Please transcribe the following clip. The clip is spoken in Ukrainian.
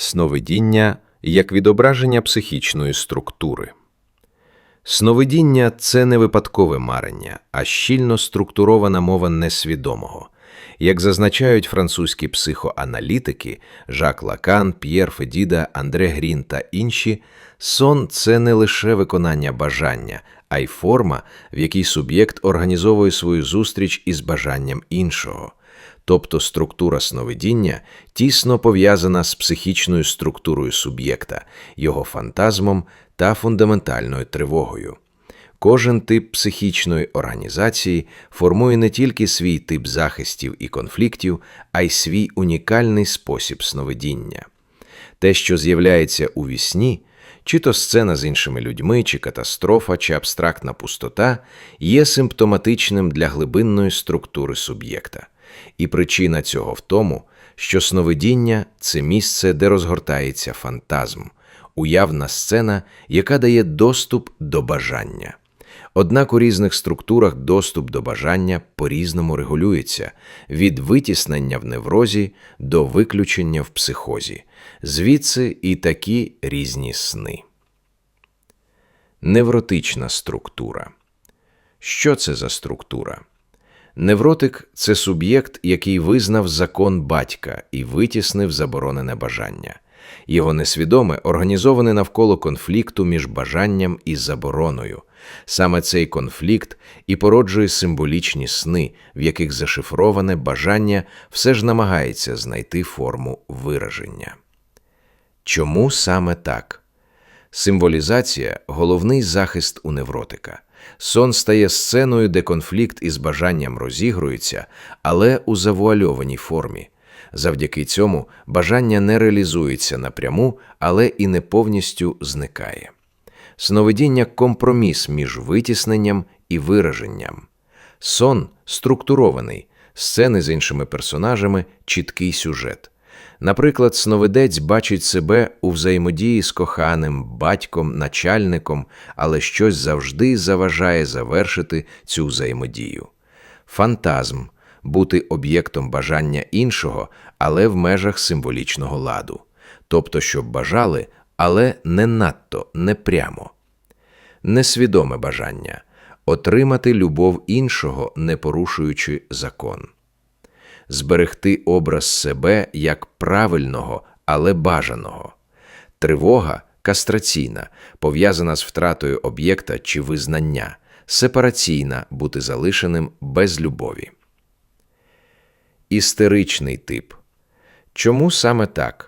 Сновидіння як відображення психічної структури. Сновидіння це не випадкове марення, а щільно структурована мова несвідомого. Як зазначають французькі психоаналітики Жак Лакан, П'єр Федіда, Андре Грін та інші, сон це не лише виконання бажання, а й форма, в якій суб'єкт організовує свою зустріч із бажанням іншого. Тобто структура сновидіння тісно пов'язана з психічною структурою суб'єкта, його фантазмом та фундаментальною тривогою. Кожен тип психічної організації формує не тільки свій тип захистів і конфліктів, а й свій унікальний спосіб сновидіння. Те, що з'являється у вісні, чи то сцена з іншими людьми, чи катастрофа, чи абстрактна пустота, є симптоматичним для глибинної структури суб'єкта. І причина цього в тому, що сновидіння це місце, де розгортається фантазм, уявна сцена, яка дає доступ до бажання. Однак у різних структурах доступ до бажання по-різному регулюється від витіснення в неврозі до виключення в психозі, звідси і такі різні сни. Невротична структура. Що це за структура? Невротик це суб'єкт, який визнав закон батька і витіснив заборонене бажання. Його несвідоме організоване навколо конфлікту між бажанням і забороною. Саме цей конфлікт і породжує символічні сни, в яких зашифроване бажання все ж намагається знайти форму вираження. Чому саме так? Символізація головний захист у невротика. Сон стає сценою, де конфлікт із бажанням розігрується, але у завуальованій формі. Завдяки цьому бажання не реалізується напряму, але і не повністю зникає. Сновидіння компроміс між витісненням і вираженням. Сон структурований, сцени з іншими персонажами, чіткий сюжет. Наприклад, сновидець бачить себе у взаємодії з коханим, батьком, начальником, але щось завжди заважає завершити цю взаємодію. Фантазм бути об'єктом бажання іншого, але в межах символічного ладу, тобто, щоб бажали, але не надто, не прямо. Несвідоме бажання отримати любов іншого, не порушуючи закон зберегти образ себе як правильного, але бажаного. Тривога кастраційна, пов'язана з втратою об'єкта чи визнання, сепараційна бути залишеним без любові. Істеричний тип. Чому саме так?